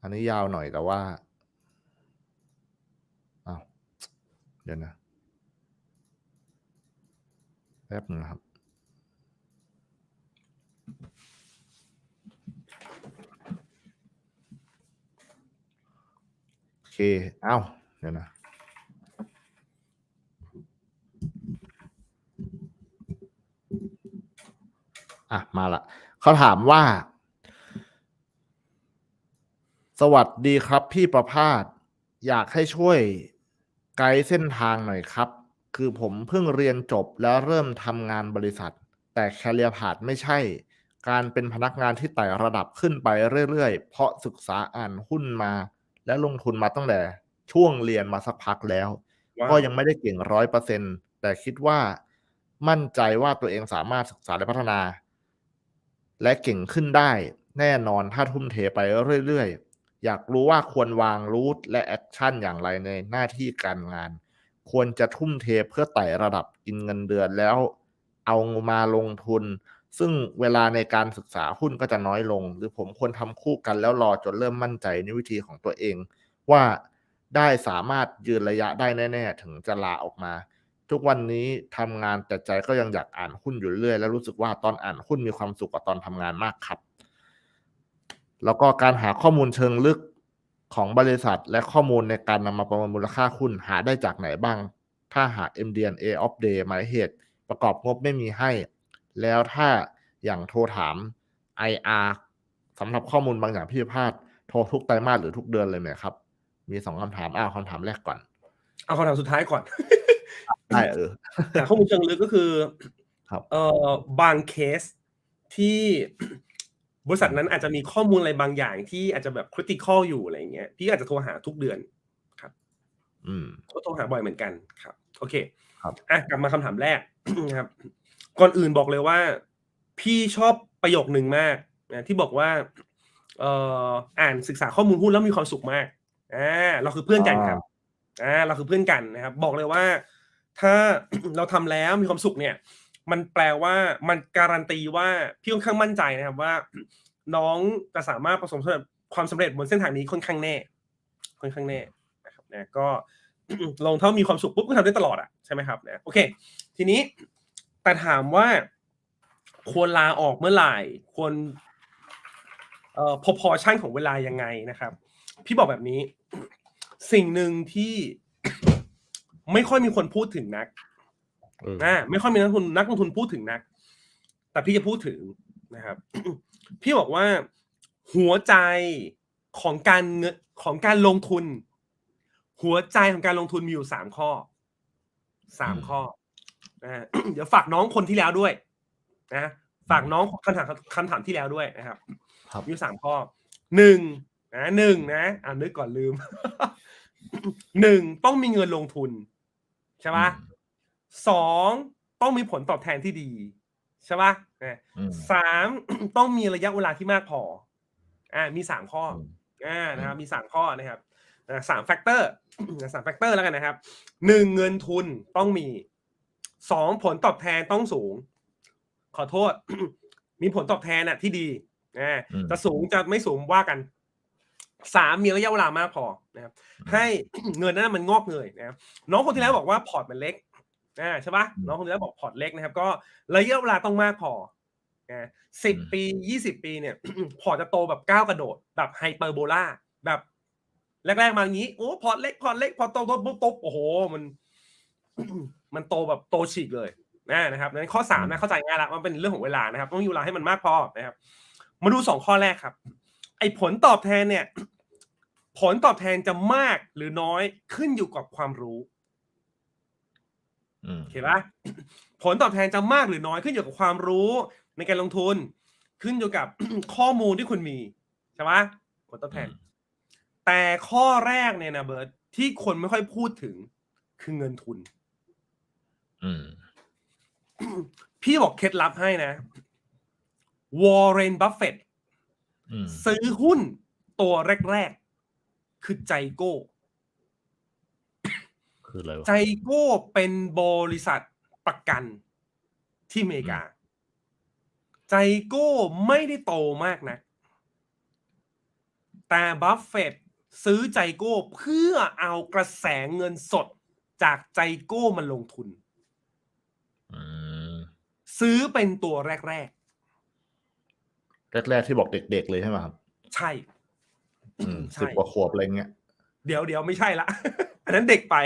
อันนี้ยาวหน่อยแต่ว่าอ้าวเดี๋ยวนะแป๊บนึงนะครับโอเคเอ้าเดี๋ยวนะอะ มาละเขาถามว่า สวัสดีครับพี่ประภาส อยากให้ช่วยไกด์เส้นทางหน่อยครับ คือผมเพิ่งเรียนจบแล้วเริ่มทำงานบริษัท แต่แคเรียพาดไม่ใช่ การเป็นพนักงานที่ไต่ระดับขึ้นไปเรื่อยๆ เพราะศึกษาอ่านหุ้นมา และลงทุนมาตั้งแต่ช่วงเรียนมาสักพักแล้วว้าวก็ยังไม่ได้เก่งร้อยเปอร์เซ็นแต่คิดว่ามั่นใจว่าตัวเองสามารถศึกษาและพัฒนา และเก่งขึ้นได้แน่นอนถ้าทุ่มเทไปเรื่อยๆ อยากรู้ว่าควรวางรูทและแอคชั่นอย่างไรในหน้าที่การงาน ควรจะทุ่มเทเพื่อไต่ระดับกินเงินเดือนแล้วเอามาลงทุน ซึ่งเวลาในการศึกษาหุ้นก็จะน้อยลง หรือผมควรทำคู่กันแล้วรอจนเริ่มมั่นใจในวิธีของตัวเอง ว่าได้สามารถยืนระยะได้แน่ๆ ถึงจะลาออกมา ทุกวันนี้ทำงานแต่ใจก็ยังอยากอ่านหุ้นอยู่เรื่อย แล้วรู้สึกว่าตอนอ่านหุ้นมีความสุขกว่าตอนทำงานมากครับ แล้วก็การหาข้อมูลเชิงลึกของบริษัท และข้อมูลในการนำมาประเมินมูลค่าหุ้นหาได้จากไหนบ้าง ถ้าหา MD&A of day หมายเหตุประกอบงบไม่มีให้ แล้วถ้าอย่างโทรถาม IR สำหรับข้อมูลบางอย่างพี่พลาดโทรทุกไตรมาสหรือทุกเดือนเลยไหมครับ มีสองคำถามอ้าวคำถามแรกก่อน เอาคำถามสุดท้ายก่อนได้เออแต่ข้อมูลเชิงลึกก็คือครับเอ่อบางเคสที่ บริษัทนั้นอาจจะมีข้อมูลอะไรบางอย่างที่อาจจะแบบคริติคอลอยู่อะไรเงี้ยพี่อาจจะโทรหาทุกเดือนอืมก็โทรหาบ่อยเหมือนกันครับ โอเค ครับอะกลับมาคำถามแรกนะครับ ก่อนอื่นบอกเลยว่า พี่ชอบประโยคหนึ่งมากนะที่บอกว่าเอ่ออ่านศึกษาข้อมูลหุ้นแล้วมีความสุขมากอ่าเราคือเพื่อนกันครับอ่าเราคือเพื่อนกันนะครับ บอกเลยว่า ถ้าเราทำแล้วมีความสุขเนี่ย มันแปลว่ามันการันตีว่าพี่ค่อนข้างมั่นใจนะครับว่า น้องจะสามารถประสบความสำเร็จบนเส้นทางนี้ค่อนข้างแน่ ค่อนข้างแน่นะครับนะก็ลงเท่ามีความสุขปุ๊บก็ทำได้ตลอดอะใช่ไหมครับนะโอเค ทีนี้แต่ถามว่าควรลาออกเมื่อไหร่ควรเอ่อพอพอชั่นของเวลายังไงนะครับ พี่บอกแบบนี้ สิ่งหนึ่งที่ไม่ค่อยมีคนพูดถึงนัก ออนะไม่ค่อยมีนักลงทุนนักลงทุนพูดถึงนัก แต่พี่จะพูดถึงนะครับ พี่บอกว่าหัวใจของการเงินของการลงทุน หัวใจของการลงทุนมีอยู่สามข้อสามข้อนะเดี๋ยวฝากน้องคนที่แล้วด้วย นะฝากน้องคำถามคำถามที่แล้วด้วยนะครับครับมีอยู่สามข้อหนึ่งนะหนึ่งนะอ่านึกก่อนลืมหนึ่งต้องมีเงินลงทุน ใช่ปะ สองต้องมีผลตอบแทนที่ดี ใช่ปะนะอืมสามต้องมีระยะเวลาที่มากพอ อ่า มีสามข้ออืมอ่า นะครับ มีสามข้อนะครับอ่าสามแฟกเตอร์สามแฟกเตอร์แล้วกันนะครับหนึ่งเงินทุนต้องมีสองผลตอบแทนต้องสูง ขอโทษ มีผลตอบแทนน่ะ ที่ดีอ่าอืมจะสูงจะไม่สูงว่ากันสามมีระยะเวลามากพอนะครับให้เงินนั้นมันงอกเงยนะครับน้องคนที่แล้วบอกว่าพอร์ตมันเล็ก อ่าใช่ปะอืมน้องคนที่แล้วบอกพอร์ตเล็กนะครับ ก็ระยะเวลาต้องมากพอนะสิบอืมปียี่สิบปีเนี่ย พอร์ตจะโตแบบก้าวกระโดด แบบไฮเปอร์โบลาแบบแรกๆมาอย่างนี้โอ้พอร์ตเล็กพอร์ตเล็กพอโตโตปุ๊บปุ๊บโอ้โหมันมันโตแบบโตฉีกเลยนะนะครับนั้นข้อสามนะเข้าใจง่ายละมันเป็นเรื่องของเวลานะครับ ต้องมีเวลาให้มันมากพอนะครับ มาดูสองข้อแรกครับ ไอ้ผลตอบแทนเนี่ย ผลตอบแทนจะมากหรือน้อยขึ้นอยู่กับความรู้อืม โอเคปะผลตอบแทนจะมากหรือน้อยขึ้นอยู่กับความรู้ในการลงทุน ขึ้นอยู่กับข้อมูลที่คุณมีใช่ปะผลตอบแทน แต่ข้อแรกเนี่ยนะเบิร์ตที่คนไม่ค่อยพูดถึงคือเงินทุนอืมพี่บอกเคล็ดลับให้นะวอร์เรนบัฟเฟตอืมซื้อหุ้นตัวแรก ๆ คือใจโก้ คืออะไรวะใจโก้เป็นบริษัทประกันที่อเมริกาใจโก้ไม่ได้โตมากนะ แต่บัฟเฟตซื้อใจโก้เพื่อเอากระแสเงินสดจากใจโก้มาลงทุนอืมซื้อเป็นตัวแรกแรกๆที่บอกเด็กๆเลยใช่ไหมครับๆใช่อืมใช่สิบกว่าขวบอะไรเงี้ย เดี๋ยวเดี๋ยวไม่ใช่ละ อันนั้นเด็กไป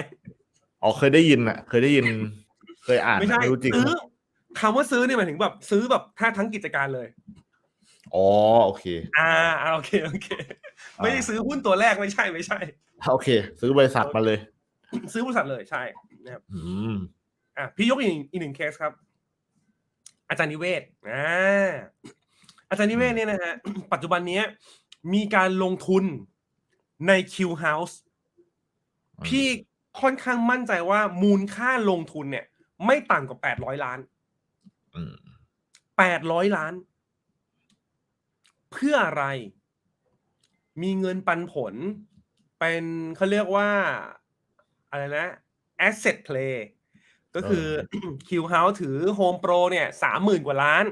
อ๋อเคยได้ยินอะเคยได้ยิน เคยอ่านไม่ใช่ไม่รู้จริงซื้อคำว่าซื้อเนี่ยหมายถึงแบบซื้อแบบถ้าทั้งกิจการเลย อ๋อโอเคอ่าอ่าโอเคโอเค ไม่ได้ซื้อหุ้นตัวแรกไม่ใช่ไม่ใช่ โอเค ซื้อบริษัทมาเลย ซื้อบริษัทเลยใช่นะครับอืมอะพี่ยกอีกอีกหนึ่งเคสครับ อาจารย์นิเวศอ่าอาจารย์นิเวศเนี่ยนะฮะปัจจุบันเนี้ยมีการลงทุน ใน Q House พี่ค่อนข้างมั่นใจว่ามูลค่าลงทุนเนี่ย ไม่ต่ำกว่าแปดร้อยล้านอืมแปดร้อยล้าน เพื่ออะไร มีเงินปันผล เป็นเขาเรียกว่า อะไรนะ asset play ก็คือ Q House ถือ Home Pro เนี่ยสามหมื่นกว่าล้าน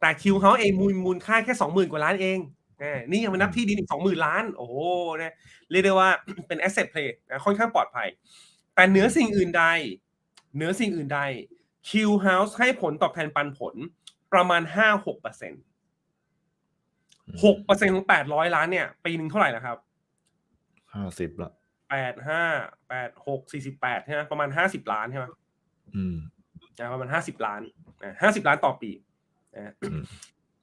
แต่ Q House เองมูลมูลค่าแค่สองหมื่นกว่าล้านเองอ่า นี่ยังไม่นับที่ดินอีกสองหมื่นล้าน โอ้โหเนี่ยเรียกได้ว่าเป็น asset play นะค่อนข้างปลอดภัย แต่เหนือสิ่งอื่นใดเหนือสิ่งอื่นใด Q House ให้ผลตอบแทนปันผลประมาณห้าหกเปอร์เซ็นหกเปอร์เซ็นของแปดร้อยล้านเนี่ยปีหนึ่งเท่าไหร่นะครับห้าสิบละแปดห้าแปดหกสี่สิบแปดใช่ไหมประมาณห้าสิบล้านใช่ไหมอืมนะประมาณห้าสิบล้านห้าสิบล้านต่อปีนะอืม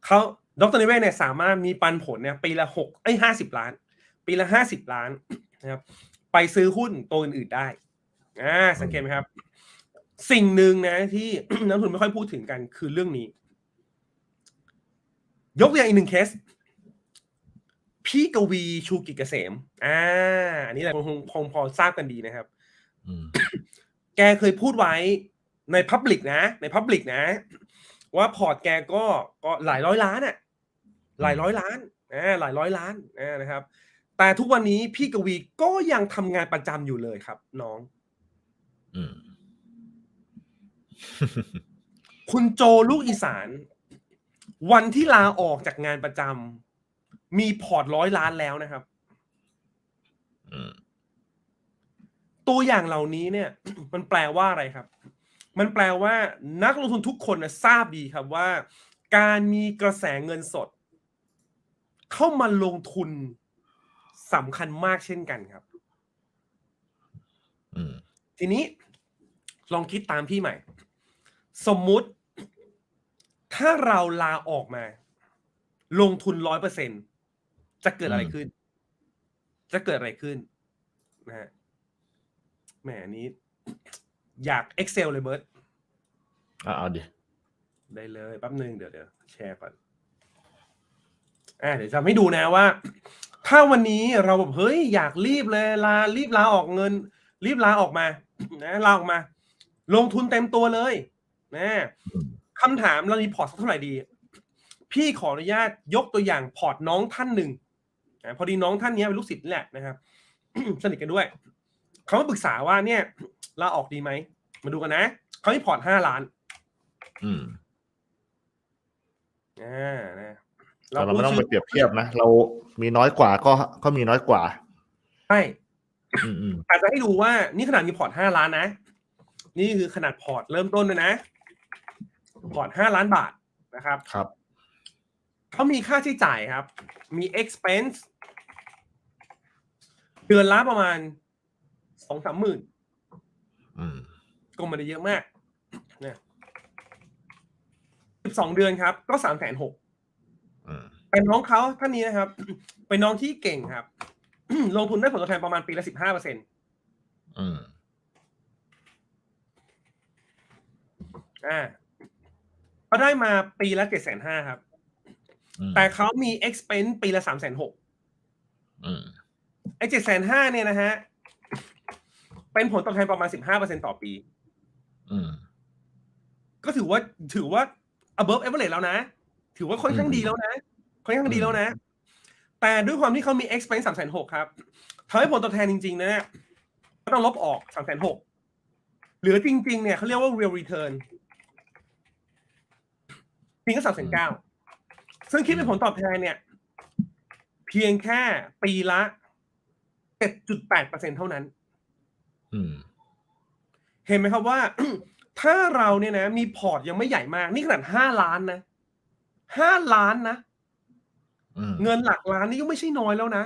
เขา ดรนิเวศเนี่ยสามารถมีปันผลเนี่ยปีละหกไอ้ห้าสิบล้าน ปีละห้าสิบล้านนะครับไปซื้อหุ้นตัวอื่นๆได้อ่าสังเกตไหมครับ สิ่งหนึ่งนะที่นักลงทุนไม่ค่อยพูดถึงกันคือเรื่องนี้ ยกตัวอย่างอีกหนึ่งเคส พี่กวีชูกิจเกษมอ่าอันนี้แหละคงคงพอทราบกันดีนะครับอืมแกเคยพูดไว้ในพับลิกนะ ในพับลิกนะ ว่าพอร์ตแกก็ก็หลายร้อยล้านอะ่ะ หลายร้อยล้านอ่าหลายร้อยล้านอ่านะครับ แต่ทุกวันนี้พี่กวีก็ยังทำงานประจำอยู่เลยครับ น้องอืมคุณโจลูกอีสาน วันที่ลาออกจากงานประจำมีพอร์ตร้อยล้านแล้วนะครับอืมตัวอย่างเหล่านี้เนี่ย มันแปลว่าอะไรครับ มันแปลว่านักลงทุนทุกคนนะทราบดีครับว่า การมีกระแสเงินสด เข้ามาลงทุนสำคัญมากเช่นกันครับอืมทีนี้ลองคิดตามพี่ใหม่ สมมุติ ถ้าเราลาออกมา ลงทุนร้อยเปอร์เซ็นจะเกิดอะไรขึ้น จะเกิดอะไรขึ้นนะฮะแหมอันนี้ อยาก Excel เลยเบิร์ตอะเอาดิ ได้เลยแป๊บหนึ่งเดี๋ยวเดี๋ยวแชร์ก่อน อ่าเดี๋ยวจะให้ดูนะว่า ถ้าวันนี้เราแบบเฮ้ยอยากรีบเลยลารีบลาออกเงิน รีบลาออกมานะลาออกมา ลงทุนเต็มตัวเลยนะคำถามเรามีพอร์ตสักเท่าไหร่ดี พี่ขออนุญาตยกตัวอย่างพอร์ตน้องท่านหนึ่งนะพอดีน้องท่านนี้เป็นลูกศิษย์นี่แหละนะครับสนิทกันด้วยเขามาปรึกษาว่าเนี่ยลาออกดีไหมมาดูกันนะเขามีพอร์ตห้าล้าน อืมอ่านะ แต่เราไม่ต้องไปเปรียบเทียบนะ เรามีน้อยกว่าก็ก็มีน้อยกว่าใช่อืมอืมอาจจะให้ดูว่านี่ขนาดมีพอร์ตห้าล้านนะ นี่คือขนาดพอร์ตเริ่มต้นเลยนะ พอร์ตห้าล้านบาทนะครับครับเขามีค่าใช้จ่ายครับ มี expense เดือนละประมาณสองสามหมื่นอืมก็ไม่ได้เยอะมากเนี่ยสิบสองเดือนครับ ก็สามแสนหกอืม เป็นน้องเขาท่านนี้นะครับ เป็นน้องที่เก่งครับ ลงทุนได้ผลตอบแทนประมาณปีละสิบห้าเปอร์เซ็นอืมอ่าเขาได้มาปีละเจ็ดแสนห้าครับอืมแต่เขามี expense ปีละสามแสนหกอืมไอ้เจ็ดแสนห้าเนี่ยนะฮะ เป็นผลตอบแทนประมาณสิบห้าเปอร์เซ็นต่อปีอืมก็ถือว่าถือว่า above average แล้วนะ ถือว่าค่อนข้างดีแล้วนะค่อนข้างดีแล้วนะ แต่ด้วยความที่เขามี expense สามแสนหกครับทำให้ผลตอบแทนจริง ๆ นะเนี่ยก็ต้องลบออกสามแสนหกเหลือจริง ๆ เนี่ยเขาเรียกว่า real return เพียงแค่สามแสนเก้าซึ่งคิดเป็นผลตอบแทนเนี่ย เพียงแค่ปีละ7.8%เท่านั้นอืมเห็นไหมครับว่า ถ้าเราเนี่ยนะ มีพอร์ตยังไม่ใหญ่มาก นี่ขนาดห้าล้านนะ ห้าล้านนะอืมเงินหลักล้านนี่ก็ไม่ใช่น้อยแล้วนะ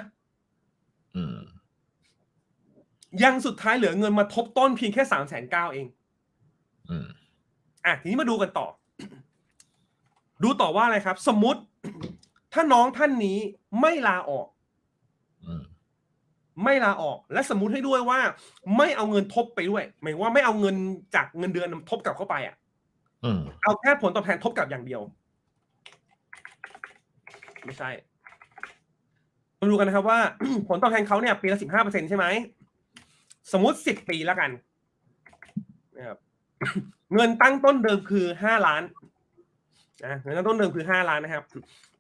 อืมยังสุดท้ายเหลือเงินมาทบต้นเพียงแค่สามแสนเก้าเองอืมอะทีนี้มาดูกันต่อ ดูต่อว่าอะไรครับ สมมติถ้าน้องท่านนี้ไม่ลาออกอืมไม่ลาออก และสมมุติให้ด้วยว่า ไม่เอาเงินทบไปด้วย หมายว่าไม่เอาเงินจากเงินเดือนทบกลับเข้าไปอะอืมเอาแค่ผลตอบแทนทบกลับอย่างเดียว ไม่ใช่มาดูกันนะครับว่า ผลตอบแทนเขาเนี่ย ปีละสิบห้าเปอร์เซ็นใช่ไหม สมมุติสิบปีแล้วกันนะครับเงินตั้งต้นเดิมคือห้าล้านนะเงินตั้งต้นเดิมคือห้าล้านนะครับ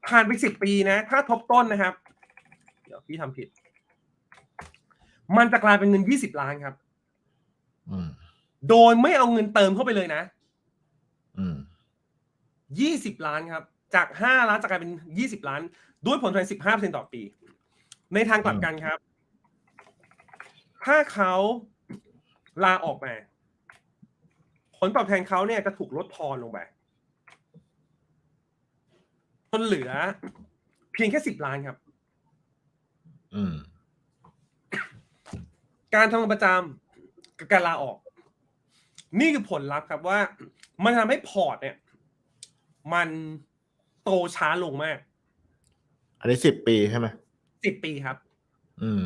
ผ่านไปสิบปีนะ ถ้าทบต้นนะครับ เดี๋ยวพี่ทำผิด มันจะกลายเป็นเงินยี่สิบล้านครับอืมโดยไม่เอาเงินเติมเข้าไปเลยนะอืมยี่สิบล้านครับ จากห้าล้านจะกลายเป็นยี่สิบล้าน ด้วยผลตอบแทนสิบห้าเปอร์เซ็นต่อปี ในทางกลับกันครับ ถ้าเขาลาออกมา ผลตอบแทนเขาเนี่ยจะถูกลดทอนลงไปจนเหลือ เพียงแค่สิบล้านครับอืมการทำงานประจำกับการลาออก นี่คือผลลัพธ์ครับว่า มันทำให้พอร์ตเนี่ย มัน โตช้าลงมาก อันนี้สิบปีใช่ไหมสิบปีครับ อืม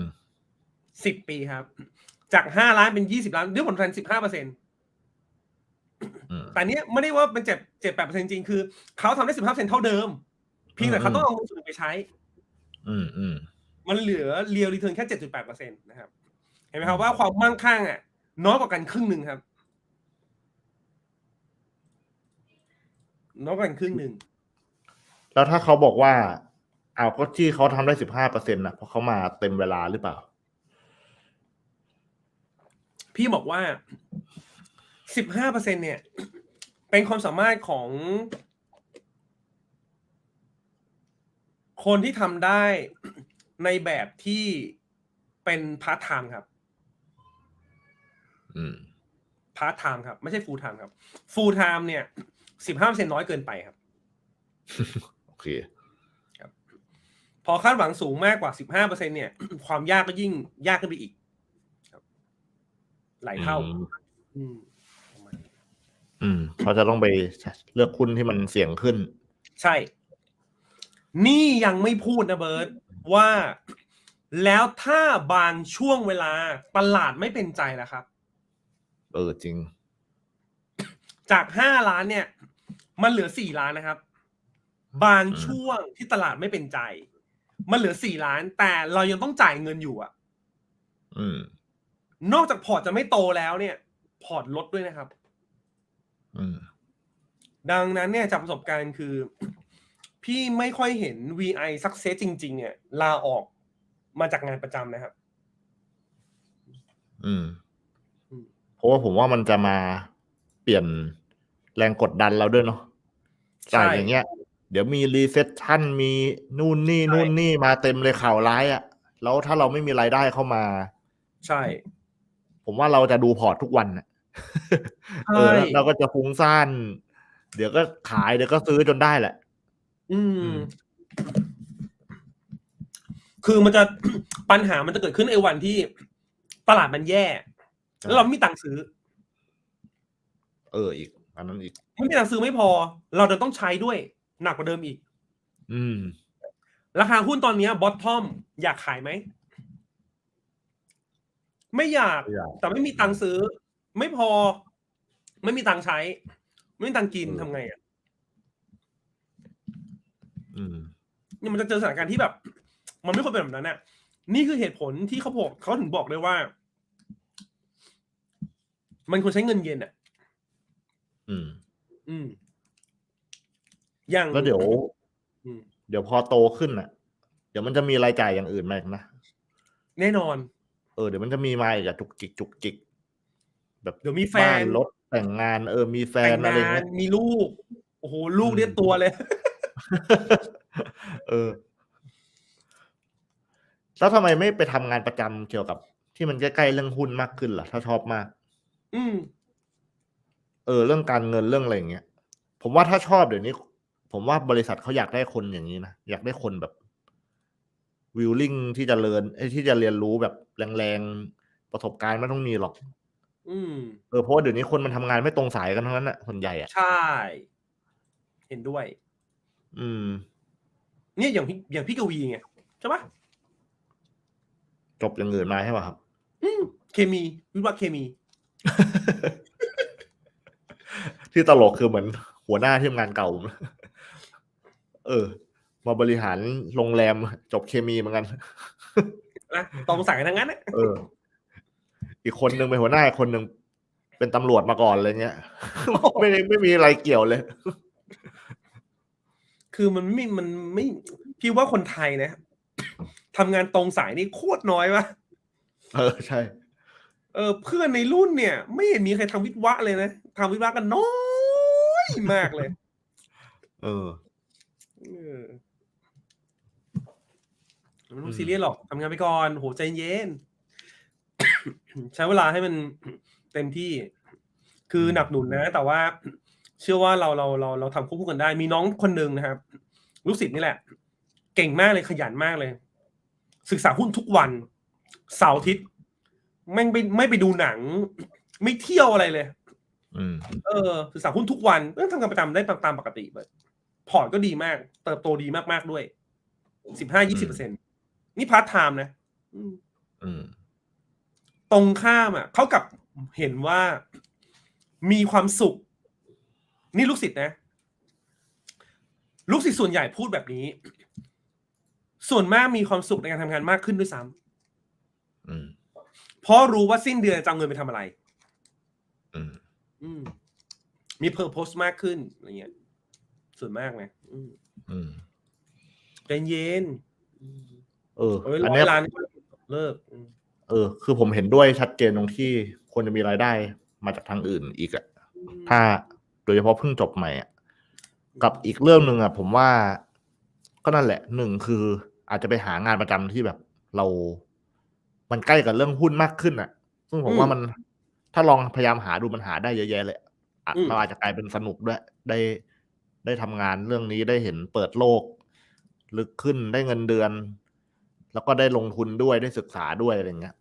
สิบปีครับ จากห้าล้านเป็นยี่สิบล้านด้วยผลตอบแทนสิบห้าเปอร์เซ็นอืมแต่เนี้ยไม่ได้ว่าเป็นเจ็ดเจ็ดแปดเปอร์เซ็นจริงคือเขาทำได้สิบห้าเปอร์เซ็นเท่าเดิม เพียงแต่เขาต้องเอาเงินส่วนหนึ่งไปใช้ อืมอืมมันเหลือเรียลรีเทิร์นแค่เจ็ดจุดแปดเปอร์เซ็นต์นะครับ เห็นไหมครับว่าความมั่งคั่งอะ น้อยกว่ากันครึ่งหนึ่งครับน้อยกว่ากันครึ่งหนึ่ง แล้วถ้าเขาบอกว่าอ้าวก็ที่เขาทำได้สิบห้าเปอร์เซ็นต์ะเพราะเขามาเต็มเวลาหรือเปล่า พี่บอกว่าสิบห้าเปอร์เซ็นเนี่ย เป็นความสามารถของ คนที่ทำได้ในแบบที่เป็นพาร์ทไทม์ครับอืมพาร์ทไทม์ครับ ไม่ใช่ฟูลไทม์ครับฟูลไทม์เนี่ยสิบห้าเปอร์เซ็นน้อยเกินไปครับโอ เคพอคาดหวังสูงมากกว่าสิบห้าเปอร์เซ็นเนี่ย ความยากก็ยิ่งยากขึ้นไปอีกครับหลายเท่า อืมอืมประมาณนี้อืมเขาจะต้องไปเลือกหุ้นที่มันเสี่ยงขึ้น ใช่ นี่ยังไม่พูดนะเบิร์ตว่าแล้วถ้าบางช่วงเวลาตลาดไม่เป็นใจล่ะครับ เออจริง จากห้าล้านเนี่ย มันเหลือสี่ล้านนะครับ บางช่วงที่ตลาดไม่เป็นใจ มันเหลือสี่ล้าน แต่เรายังต้องจ่ายเงินอยู่อะอืมนอกจากพอร์ตจะไม่โตแล้วเนี่ย พอร์ตลดด้วยนะครับอืมดังนั้นเนี่ยจากประสบการณ์คือ พี่ไม่ค่อยเห็น VI success จริง ๆ เนี่ย ลาออกมาจากงานประจำนะครับ อืมอืมเพราะว่าผมว่ามันจะมาเปลี่ยนแรงกดดันเราด้วยเนาะใช่จ่ายอย่างเงี้ย เดี๋ยวมีรีเซชชั่นมีนู่นนี่ใช่นู่นนี่มาเต็มเลยข่าวร้ายอะ่ะ แล้วถ้าเราไม่มีรายได้เข้ามา ใช่ ผมว่าเราจะดูพอร์ตทุกวันน่ะใช่เออแล้วเราก็จะฟุ้งซ่านเดี๋ยวก็ขายเดี๋ยวก็ซื้อจนได้แหละ อือืมมคือมันจะปัญหามันจะเกิดขึ้นไอ้วันที่ตลาดมันแย่ แล้วเราไม่มีตังค์ซื้อ เอออีก อันนั้นอีก ไม่มีตังค์ซื้อไม่พอ เราจะต้องใช้ด้วย หนักกว่าเดิมอีก อืม ราคาหุ้นตอนเนี้บอททอมอยากขายไหมไม่อยากไม่อยาก แต่ไม่มีตังค์ซื้อ ไม่พอ ไม่มีตังค์ใช้ ไม่มีตังค์กินเออทำไงอะอืมเนี่ยมันจะเจอสถานการณ์ที่แบบ มันไม่ควรเป็นแบบนั้นน่ะ นี่คือเหตุผลที่เขาบอกเขาถึงบอกเลยว่า มันควรใช้เงินเย็นอะ อืม อืมอ ย่างแล้วเดี๋ยวอืมเดี๋ยวพอโตขึ้นอะ เดี๋ยวมันจะมีรายจ่ายอย่างอื่นมาอีกนะ แน่นอน เออเดี๋ยวมันจะมีมาอีกอะจุกจิกจุกจิก แบบเดี๋ยวมีแฟบ้านรถแต่งงาน เออ มีแฟแต่นงอะไรงานเงี้ยมีลูก โอ้โหลูกอืมเรียกตัวเลย เออ แล้วทำไมไม่ไปทำงานประจำเกี่ยวกับ ที่มันใกล้ๆเรื่องหุ้นมากขึ้นล่ะ ถ้าชอบมาก อืมเออ เรื่องการเงินเรื่องอะไรอย่างเงี้ยผมว่าถ้าชอบเดี๋ยวนี้ ผมว่าบริษัทเขาอยากได้คนอย่างนี้นะอยากได้คนแบบวิลลิ่งที่จะเรียนเอ้ยที่จะเรียนรู้แบบแรงๆประสบการณ์ไม่ต้องมีหรอก อืมเออเพราะว่าเดี๋ยวนี้คนมันทำงานไม่ตรงสายกันทั้งนั้นแหะส่วนใหญ่อะใช่ เห็นด้วย อืม เนี่ยอย่างพี่อย่างพี่กวีไงใช่ปะจบอย่างอื่นมาใช่ป่ะครับ อืมเคมีวิศวะเคมี ที่ตลกคือเหมือนหัวหน้าที่ทำงานเก่า เออ มาบริหารโรงแรมจบเคมีเหมือนกันนะตรงสายทั้งนั้นนะเออ อีกคนหนึ่งเป็นหัวหน้าอีกคนหนึ่งเป็นตำรวจมาก่อนอะไรเงี้ยไม่ได้ไม่มีอะไรเกี่ยวเลย คือมันไม่มันไม่พี่ว่าคนไทยนะทำงานตรงสายนี่โคตรน้อยวะเออใช่ เออ เพื่อนในรุ่นเนี่ย ไม่เห็นมีใครทำวิศวะเลยนะทำวิศวะกันน้อยมากเลย เออเออ ไม่ต้องซีเรียสหรอกทำงานไปก่อน โหใจเย็น ใช้เวลาให้มันเต็มที่ คือหนักหนุนนะ แต่ว่า เชื่อว่าเราเราเราเราทำควบคู่กันได้ มีน้องคนหนึ่งนะครับ ลูกศิษย์นี่แหละ เก่งมากเลยขยันมากเลย ศึกษาหุ้นทุกวัน เสาร์อาทิตย์แม่งไม่ไม่ไปดูหนัง ไม่เที่ยวอะไรเลยอืมเออศึกษาหุ้นทุกวันเออทำงานประจำได้ตามตามปกติเลย พอร์ตก็ดีมาก เติบโตดีมากๆด้วยสิบห้ายี่สิบเปอร์เซ็นนี่พาร์ทไทม์นะอืมอืมตรงข้ามอะเขากลับเห็นว่ามีความสุข นี่ลูกศิษย์นะ ลูกศิษย์ส่วนใหญ่พูดแบบนี้ ส่วนมากมีความสุขในการทำงานมากขึ้นด้วยซ้ำอืมเพราะรู้ว่าสิ้นเดือนจะเอาเงินไปทำอะไรอืมอืมมีเพอร์โพสมากขึ้นอะไรเงี้ย ส่วนมากนะอืมอืมใจเย็นเออเอ้ยอันร้อเนี้ยยล้านเลิกอืมเออ คือผมเห็นด้วยชัดเจนตรงที่ควรจะมีรายได้มาจากทางอื่นอีกอะถ้าโดยเฉพาะเพิ่งจบใหม่อะกับอีกเรื่องหนึ่งอะผมว่าก็นั่นแหละหนึ่งคืออาจจะไปหางานประจำที่แบบเรา มันใกล้กับเรื่องหุ้นมากขึ้นอะซึ่งผมว่ามันถ้าลองพยายามหาดูมันหาได้เยอะแยะเลยอะเราอาจจะกลายเป็นสนุกด้วย ได้ ได้ทำงานเรื่องนี้ได้เห็นเปิดโลก ลึกขึ้นได้เงินเดือน แล้วก็ได้ลงทุนด้วยได้ศึกษาด้วยอะไรเงี้ย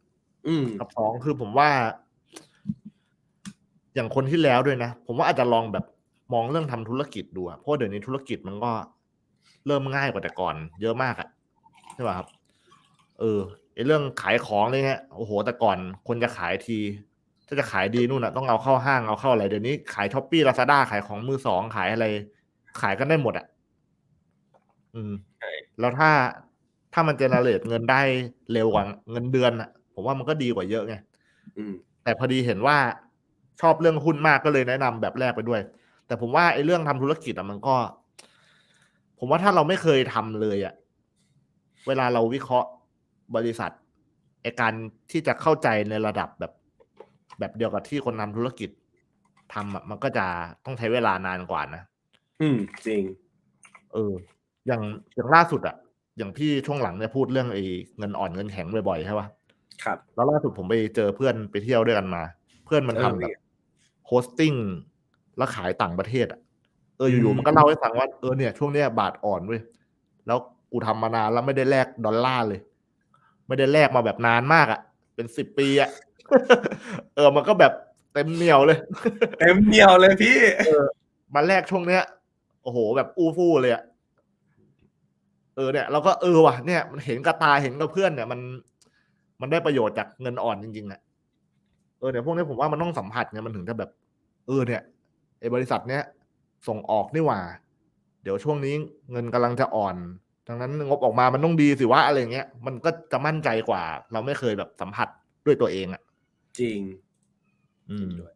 อืมกับสองคือผมว่า อย่างคนที่แล้วด้วยนะ ผมว่าอาจจะลองแบบมองเรื่องทำธุรกิจดูอะเพราะว่าเดี๋ยวนี้ธุรกิจมันก็เริ่มง่ายกว่าแต่ก่อน เยอะมากอะใช่ป่ะครับ เออไอเรื่องขายของเลยเนี่ยโอ้โหแต่ก่อน คนจะขายที ถ้าจะขายดีนู่นอะต้องเอาเข้าห้างเอาเข้าอะไรเดี๋ยวนี้ขายช้อปปี้ลาซาด้าขายของมือสองขายอะไร ขายกันได้หมดอะอืมใช่แล้วถ้าถ้ามันเจเนเรตเงินได้เร็วกว่าเงินเดือนอะผมว่ามันก็ดีกว่าเยอะไงอืมแต่พอดีเห็นว่าชอบเรื่องหุ้นมากก็เลยแนะนำแบบแรกไปด้วย แต่ผมว่าไอ้เรื่องทำธุรกิจอะมันก็ ผมว่าถ้าเราไม่เคยทำเลยอะเวลาเราวิเคราะห์บริษัทไอการที่จะเข้าใจในระดับแบบ แบบเดียวกับที่คนทำธุรกิจทำอะมันก็จะต้องใช้เวลานานกว่านะ อืม จริง เออ อย่างอย่างล่าสุดอะอย่างพี่ช่วงหลังเนี่ยพูดเรื่องไอ้เงินอ่อนเงินแข็งบ่อยๆใช่ปะครับ แล้วล่าสุดผมไปเจอเพื่อนไปเที่ยวด้วยกันมา เพื่อนมันเออทำแบเป็บนไงโฮสติ้งแล้วขายต่างประเทศอะเออออืยู่มๆมันก็เล่าให้ฟังว่าเออเนี่ยช่วงเนี้ยบาทอ่อนเว้ยแล้วกูทำมานานแล้วไม่ได้แลกดอลลาร์เลย ไม่ได้แลกมาแบบนานมากอะ เป็นสิบปีอะเออมันก็แบบเต็มเหนียวเลย เต็มเหนียวเลยพี่มาแลกช่วงเนี้ย โอ้โห แบบอู้ฟู่เลยอะเออเนี่ยเราก็เออว่ะเนี่ยมันเห็นกับตาเห็นกับเพื่อนเนี่ยมัน มันได้ประโยชน์จากเงินอ่อนจริงๆอะเออเนี่ยพวกนี้ผมว่ามันต้องสัมผัสเนี่ยมันถึงจะแบบ เออเนี่ยไอ้บริษัทเนี้ยส่งออกนี่หว่า เดี๋ยวช่วงนี้เงินกำลังจะอ่อนดังนั้นงบออกมามันต้องดีสิวะอะไรเงี้ยมันก็จะมั่นใจกว่า เราไม่เคยแบบสัมผัสด้วยตัวเองอะจริง อืมด้วย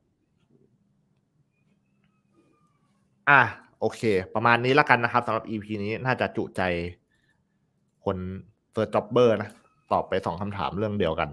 อะ โอเค ประมาณนี้แล้วกันนะครับสำหรับ EP นี้น่าจะจุใจคนเฟิร์สจ็อบเบอร์นะ ตอบไปสองคำถามเรื่องเดียวกัน